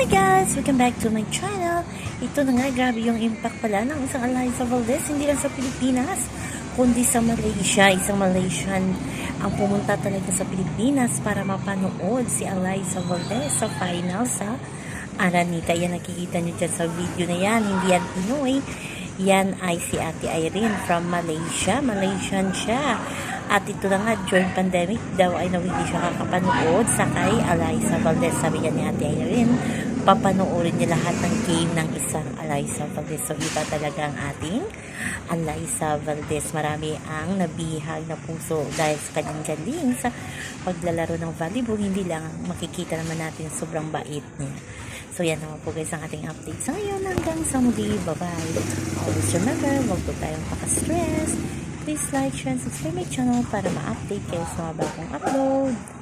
Hi guys! Welcome back to my channel. Ito na nga, grabe yung impact pala ng isang Eliza Valdez, hindi lang sa Pilipinas, kundi sa Malaysia. Isang Malaysian ang pumunta talaga sa Pilipinas para mapanood si Eliza Valdez sa final sa Aranita. Yan nakikita nyo dyan sa video na yan. Hindi yan Pinoy. Yan ay si Ate Irene from Malaysia. Malaysian siya. At ito na nga, during pandemic daw ay nawili siya kakapanood sa kay Eliza Valdez. Sabi niya ni Ate Irene, papanoorin niya lahat ng game ng isang Eliza Valdez. So, iba talaga ang ating Eliza Valdez. Marami ang nabihag na puso dahil sa kanyang galing sa paglalaro ng volleyball. Hindi lang makikita naman natin sobrang bait niya. So, yan naman po guys ang ating update. So, ngayon hanggang sa muli. Bye-bye. Always remember, huwag po tayong paka-stress. Please like, share, and subscribe my channel para ma-update kayo sa mga bagong upload.